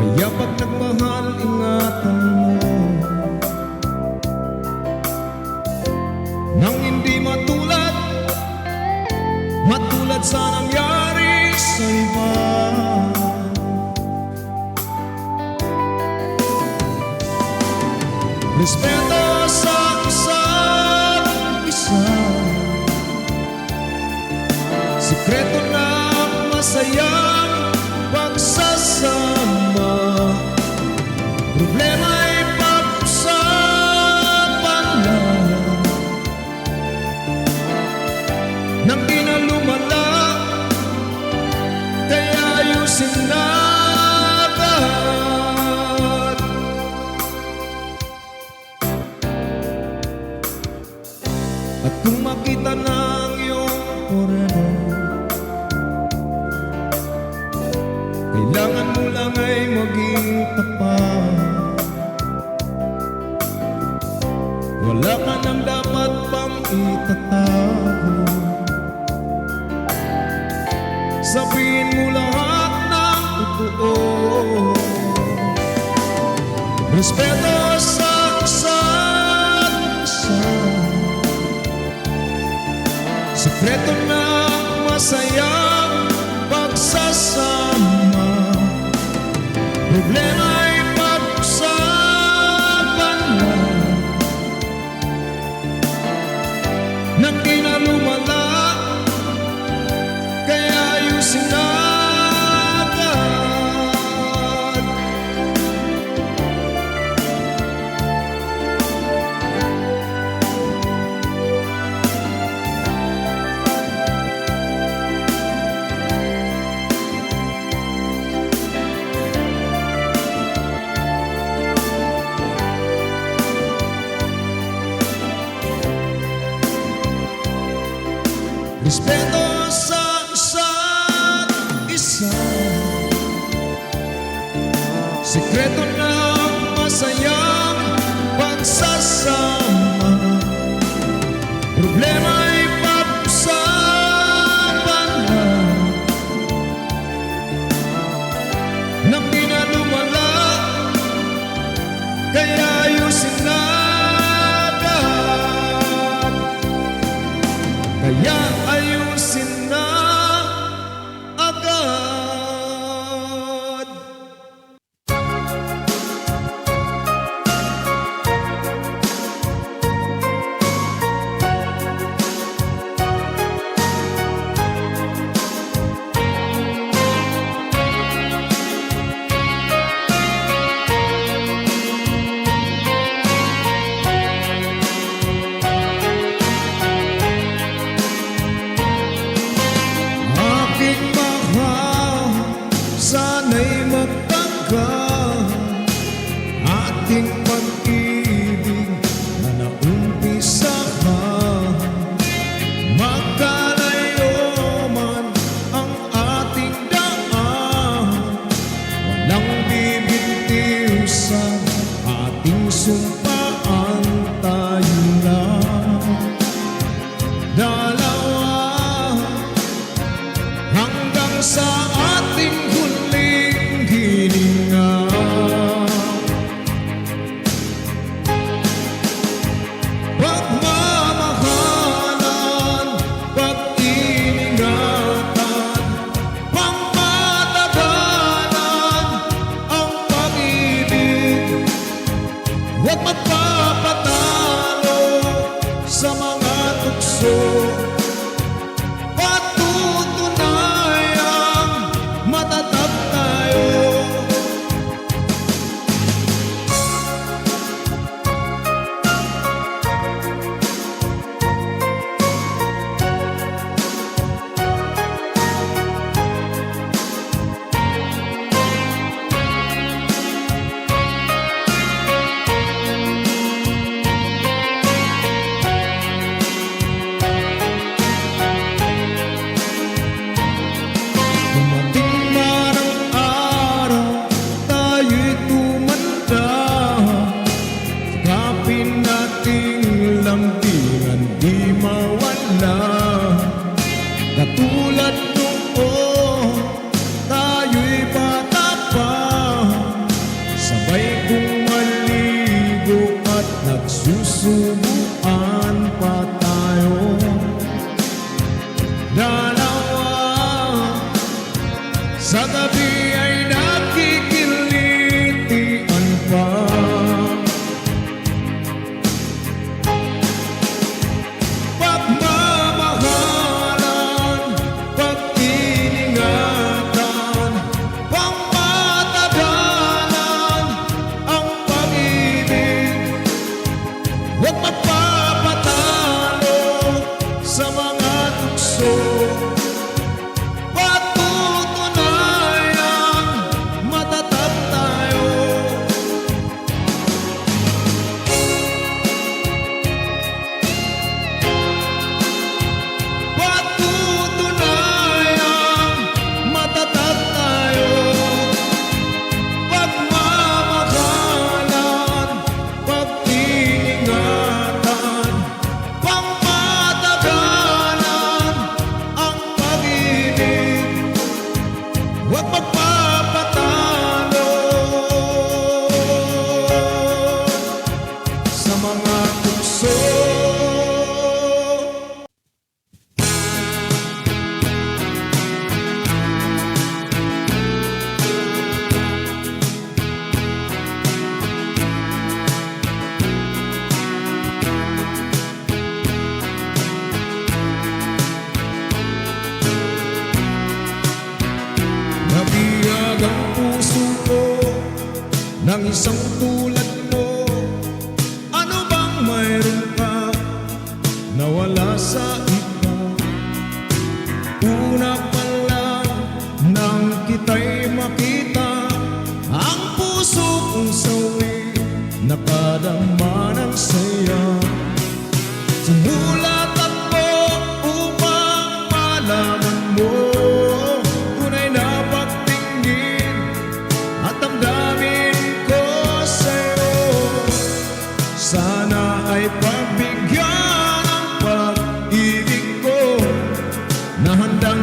Kaya pag nagmahal, ingatan mo. Nang hindi matulad Matulad sa nangyari sa iba. Respeto Sikreto ng masayang pagsasama. Problema Sana bir 生都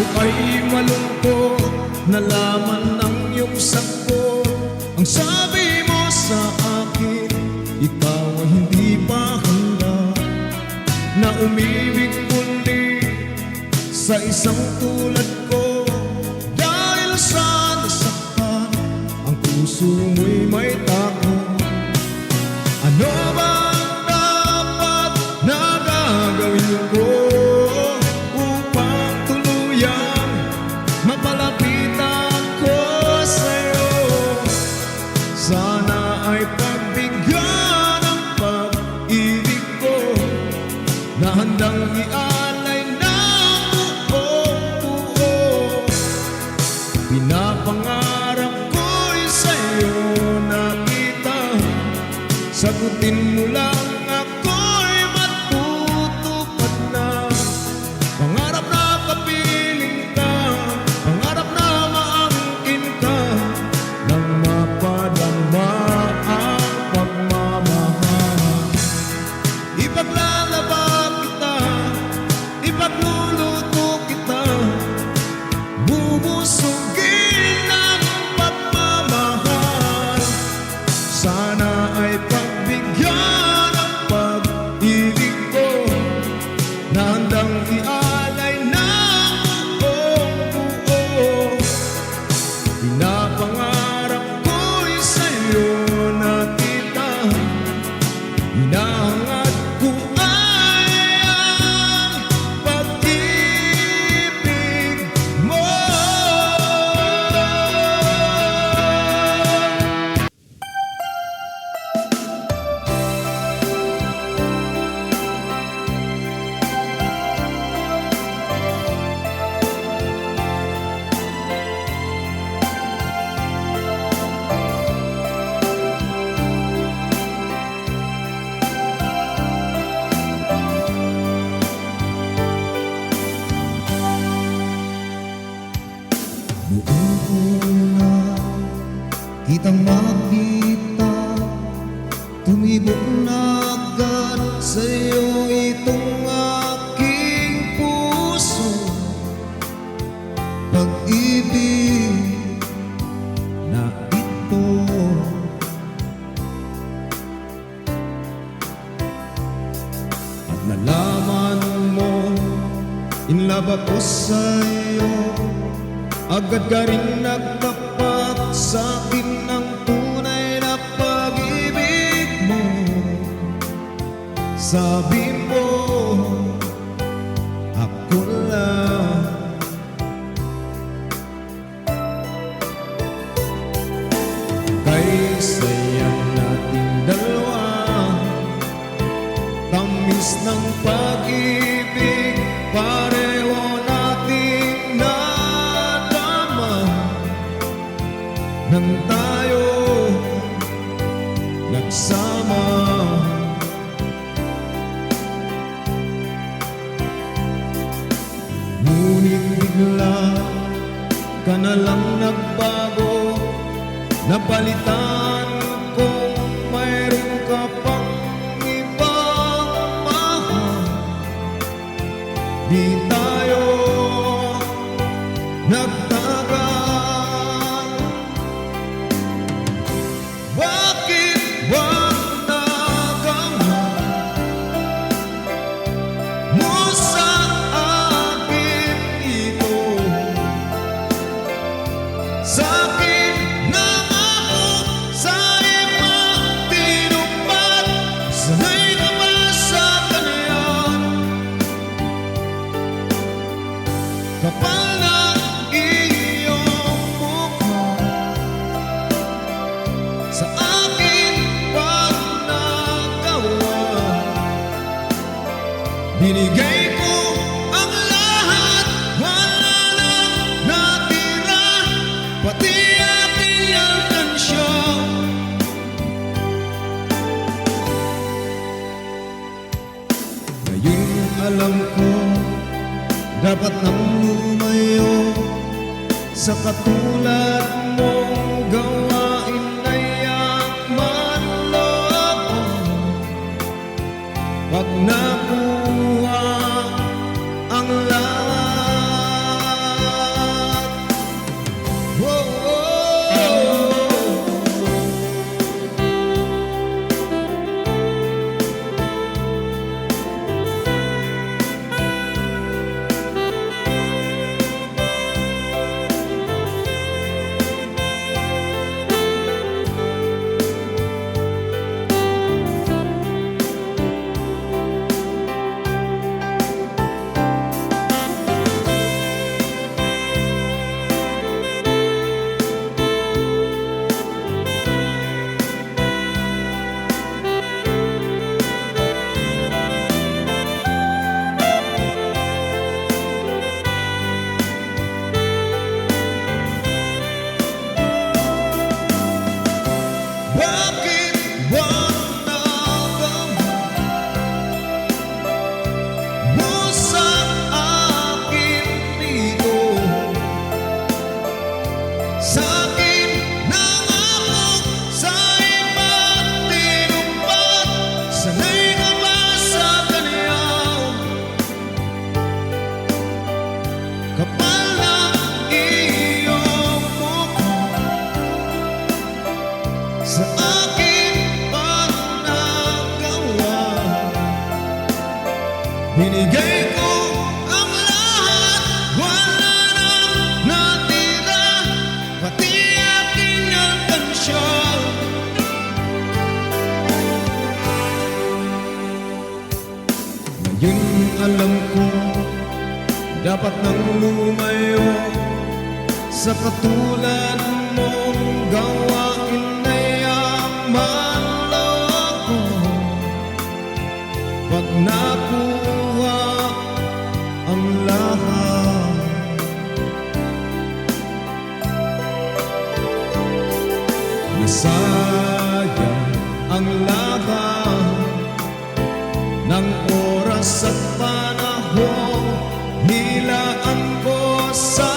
ako'y malungkot Nalaman ng iyong sakto Ang sabi mo sa akin Ikaw ay hindi pa handa Na umibig kundi Sa isang tulad ko. Dahil sa nasaktan Ang puso mo'y may tao. Thank you. una kitang makita Tumibok na Di Binigay ko ang lahat natira Pati aking alkansyon Ngayon alam ko Dapat nang lumayo Sa katulad mong gawain ay yakman Ngayon alam ko Dapat nang lumayo sa katulad mong gawain ay yaman ako. Pag nakuha ang lahat. Nasayang ang lahat ng oras at panahon Nilaan ko sa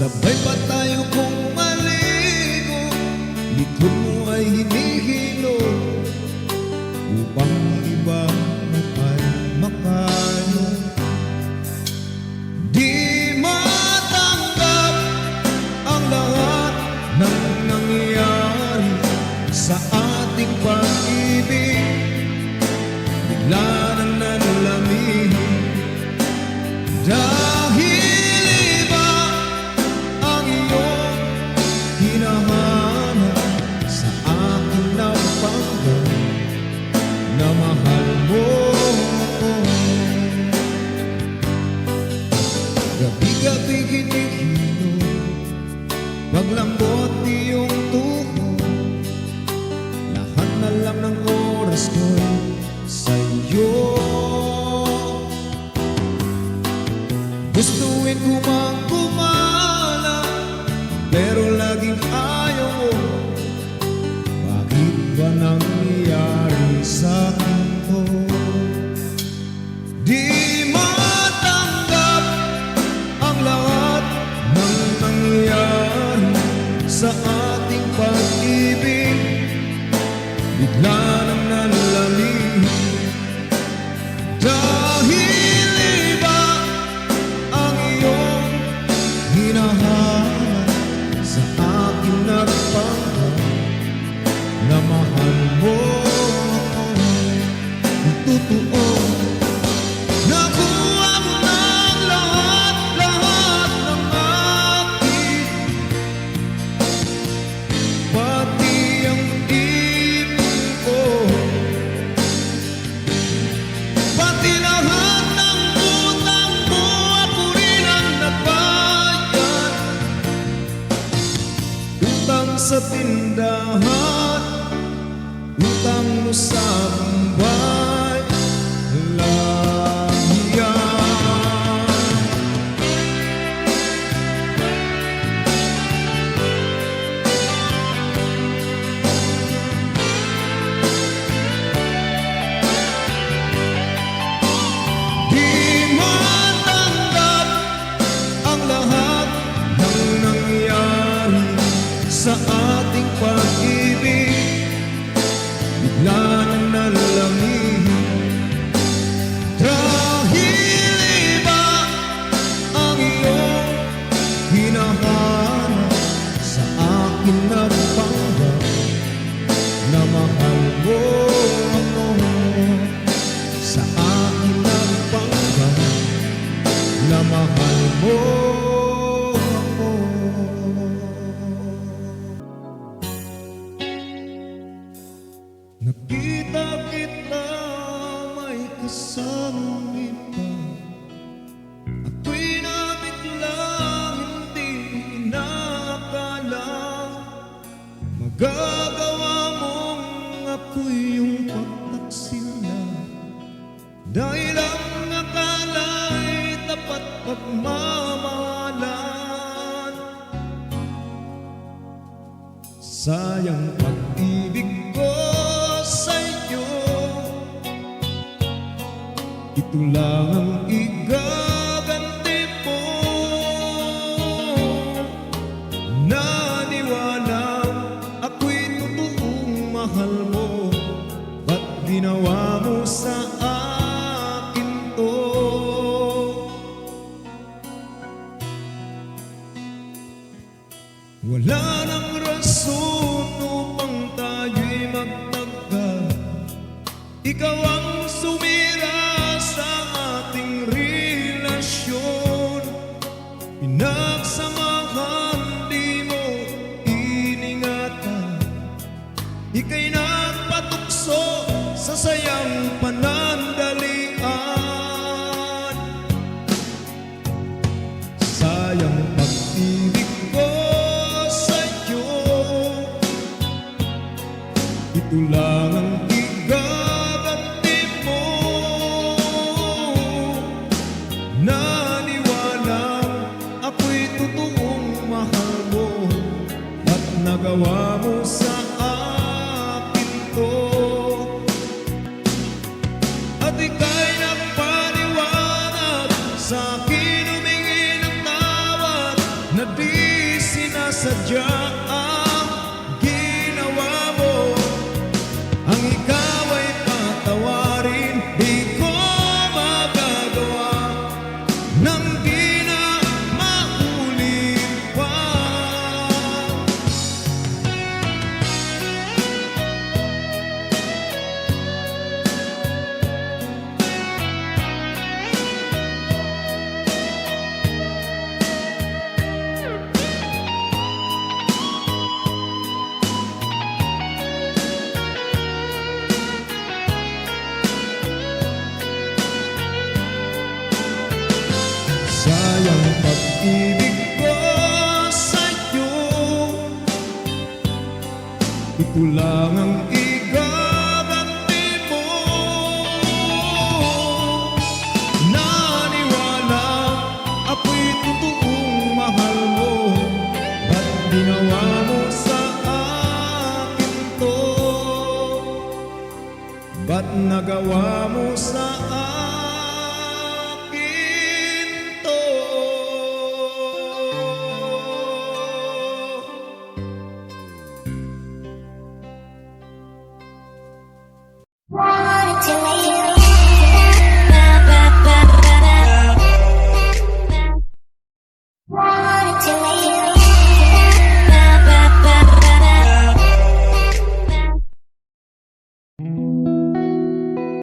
Sabay pa tayo kung maligo Likod mo ay hinihilo Upang iba na ay makalo Di matanggap ang lahat ng nangyari Sa ating pag-ibig. Bigla nang nanalamihin Dahil you. mahal mo. ang igaganti mo Naniwala ako'y totoong mahal mo Ba't ginawa mo sa akin to? Wala nang rason upang tayo'y magtagda Ikaw ang Senhor.